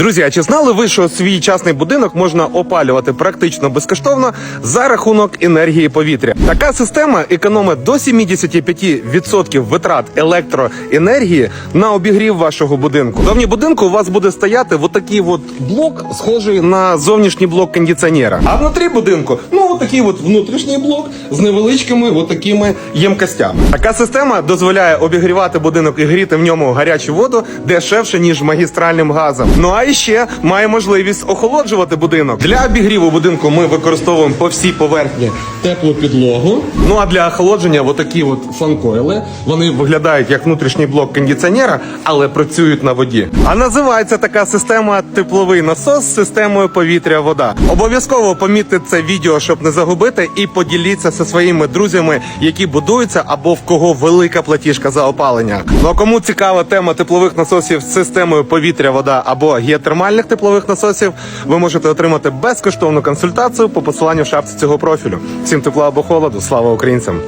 Друзі, а чи знали ви, що свій частний будинок можна опалювати практично безкоштовно за рахунок енергії повітря? Така система економить до 75% витрат електроенергії на обігрів вашого будинку. Зовні будинку у вас буде стояти вот такий от блок, схожий на зовнішній блок кондиціонера. А внутрі будинку, ну от такий от внутрішній блок з невеличкими от такими ємкостями. Така система дозволяє обігрівати будинок і гріти в ньому гарячу воду дешевше ніж магістральним газом. Ну а ще має можливість охолоджувати будинок. Для обігріву будинку ми використовуємо по всій поверхні теплу підлогу. Ну а для охолодження отакі от фанкойли. Вони виглядають як внутрішній блок кондиціонера, але працюють на воді. А називається така система тепловий насос з системою повітря-вода. Обов'язково помітьте це відео, щоб не загубити, і поділіться зі своїми друзями, які будуються або в кого велика платіжка за опалення. Ну а кому цікава тема теплових насосів з системою повітря-вода або геотермальних теплових насосів, ви можете отримати безкоштовну консультацію по посиланню в шапці цього профілю. Всім тепла або холоду, слава українцям!